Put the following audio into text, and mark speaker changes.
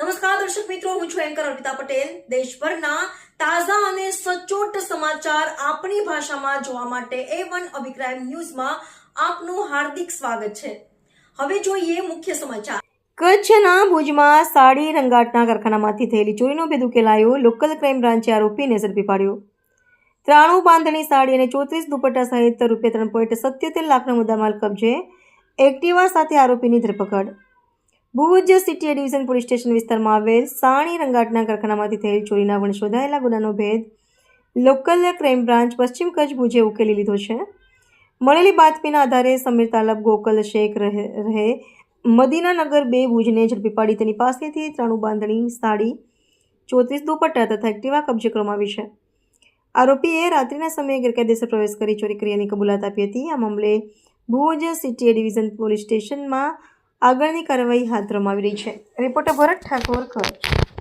Speaker 1: નમસ્કાર, દર્શક મિત્રો, હું છું એન્કર અર્પિતા પટેલ. દેશભરના તાજા અને સચોટ સમાચાર આપણી ભાષામાં જોવા માટે એ વન અભિપ્રાય ન્યૂઝમાં આપનું હાર્દિક સ્વાગત છે. હવે જોઈએ મુખ્ય સમાચાર. કચ્છના ભુજમાં સાડી રંગાટના કારખાનામાંથી થયેલી ચોરીનો ભેદ ઉકેલાયો. લોકલ ક્રાઇમ બ્રાન્ચે આરોપીને ઝડપી પાડ્યો. ત્રાણું બાંધણી સાડી અને ચોત્રીસ દુપટ્ટા સહિત રૂપિયા ત્રણ પોઈન્ટ સત્યોતેર લાખનો મુદ્દામાલ કબજે એક્ટિવા સાથે આરોપીની ધરપકડ. Bhuj city division police station વિસ્તારમાં આવેલ સાણી રંગાટના કારખાનામાંથી થયેલ ચોરીના વણ શોધાયેલા ગુનાનો ભેદ લોકલ ક્રાઇમ બ્રાન્ચ પશ્ચિમ કચ્છ ભુજે ઉકેલી લીધો છે. મળેલી બાતમીના આધારે સમીર તાલબ, ગોકલ શેખ રહે રહે મદીનાનગર બે ભુજને ઝડપી પાડી તેની પાસેથી ત્રાણું બાંધણી સાડી, ચોત્રીસ દુપટ્ટા તથા એક્ટિવા કબજે કરવામાં આવી છે. આરોપીએ રાત્રિના સમયે ગેરકાયદેસર પ્રવેશ કરી ચોરી કર્યાની કબૂલાત આપી હતી. આ મામલે ભુજ સિટી ડિવિઝન પોલીસ સ્ટેશનમાં આગળની કાર્યવાહી હાથ ધરવામાં આવી રહી છે. રિપોર્ટર ભરત ઠાકોર કચ્છ